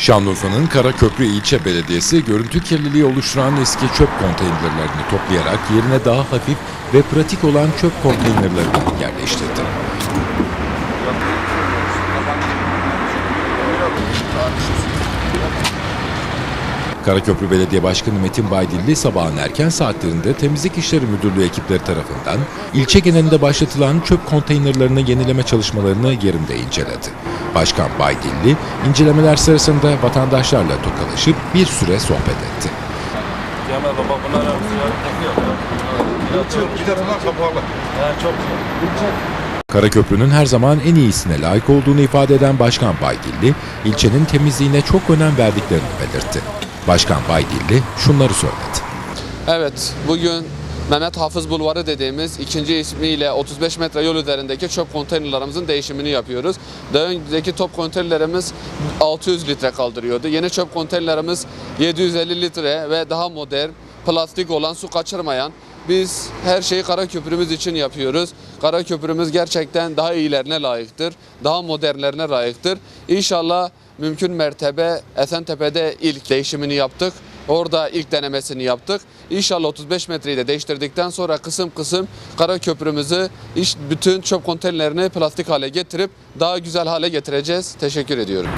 Şanlıurfa'nın Karaköprü İlçe Belediyesi görüntü kirliliği oluşturan eski çöp konteynerlerini toplayarak yerine daha hafif ve pratik olan çöp konteynerlerini yerleştirdi. Karaköprü Belediye Başkanı Metin Baydilli sabahın erken saatlerinde Temizlik İşleri Müdürlüğü ekipleri tarafından ilçe genelinde başlatılan çöp konteynerlarını yenileme çalışmalarını yerinde inceledi. Başkan Baydilli incelemeler sırasında vatandaşlarla tokalaşıp bir süre sohbet etti. Cemal baba bunlar Bir de bunlar kapalı. çok Karaköprü'nün her zaman en iyisine layık olduğunu ifade eden Başkan Baydilli, ilçenin temizliğine çok önem verdiklerini belirtti. Başkan Baydilli şunları söyledi. Evet, bugün Mehmet Hafız Bulvarı dediğimiz ikinci ismiyle 35 metre yol üzerindeki çöp konteynerlarımızın değişimini yapıyoruz. Daha önceki top konteynerlerimiz 600 litre kaldırıyordu. Yeni çöp konteynerlerimiz 750 litre ve daha modern, plastik olan, su kaçırmayan. Biz her şeyi kara köprümüz için yapıyoruz. Kara köprümüz gerçekten daha iyilerine layıktır. Daha modernlerine layıktır. İnşallah mümkün mertebe Esentepe'de ilk değişimini yaptık. Orada ilk denemesini yaptık. İnşallah 35 metreyi de değiştirdikten sonra kısım kısım kara köprümüzü bütün çöp konteynerlerini plastik hale getirip daha güzel hale getireceğiz. Teşekkür ediyorum.